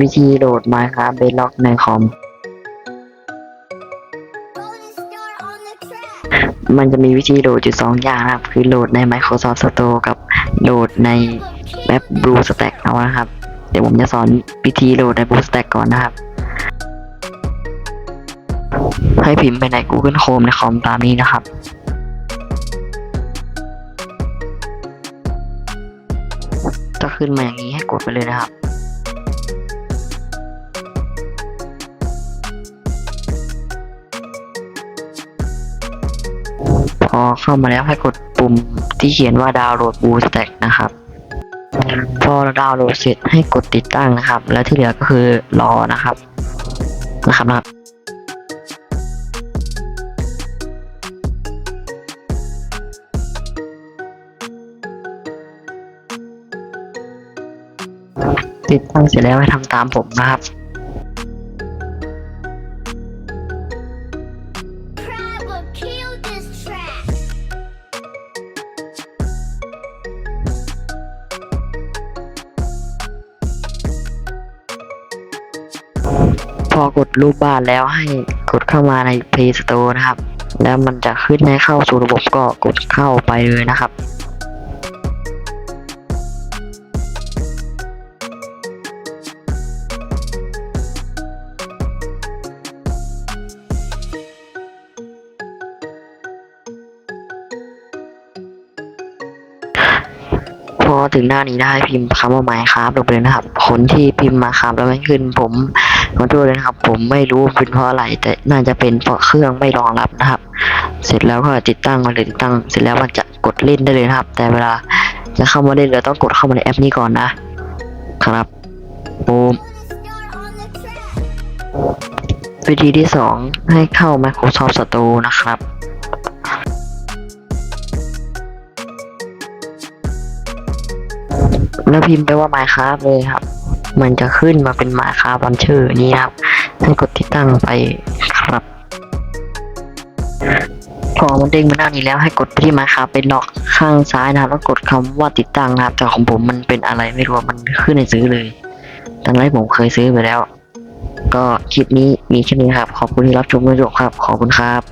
วิธีโหลด Minecraft Bedrock ในคอม มันจะมีวิธีโหลดอยู่สองอย่างนะครับ คือโหลดใน Microsoft Store กับโหลดในแอป BlueStack เอานะครับ เดี๋ยวผมจะสอนวิธีโหลดใน BlueStack ก่อนนะครับ ให้พิมพ์ไปใน Google Chrome ในคอมตามนี้นะครับจะขึ้นมาอย่างนี้ให้กดไปเลยนะครับ อเข้ามาแล้วให้กดปุ่มที่เขียนว่าดาวน์โหลด BlueStack นะครับ พอเราดาวน์โหลดเสร็จให้กดติดตั้งนะครับ แล้วที่เหลือก็คือรอนะครับ นะครับนะครับติดตั้งเสร็จแล้วให้ทำตามผมนะครับ พอกดรูปบ้านแล้วให้กดเข้ามาใน Play Store นะครับ แล้วมันจะขึ้นให้เข้าสู่ระบบก็กดเข้าไปเลยนะครับพอถึงหน้านี้ได้พิมพ์คำว่า Minecraft ลงไปเลยนะครับ คนที่พิมพ์มาครับแล้วไม่ขึ้นผม ขอโทษเลยนะครับ ผมไม่รู้เป็นเพราะอะไร แต่น่าจะเป็นเพราะเครื่องไม่รองรับนะครับ เสร็จแล้วก็ติดตั้งมาเลยติดตั้ง เสร็จแล้วมันจะกดเล่นได้เลยครับ แต่เวลาจะเข้ามาเล่นเราต้องกดเข้ามาในแอปนี้ก่อนนะ ครับปูมวิธีที่สองให้เข้า Microsoft Store นะครับแล้วพิมพ์ไปว่า Minecraft เลยครับ มันจะขึ้นมาเป็น Minecraft วันชื่อนี้ครับ ให้กดติดตั้งไปครับ พอมันเด้งมาหน้านี้แล้วให้กดที่ Minecraft เป็นล็อกข้างซ้ายนะครับแล้วกดคำว่าติดตั้งนะครับแต่ของผมมันเป็นอะไรไม่รู้มันขึ้นในซื้อเลยทั้งนั้นผมเคยซื้อไปแล้ว ก็คลิปนี้มีแค่นี้ครับ ขอบคุณที่รับชมจนจบครับ ขอบคุณครับ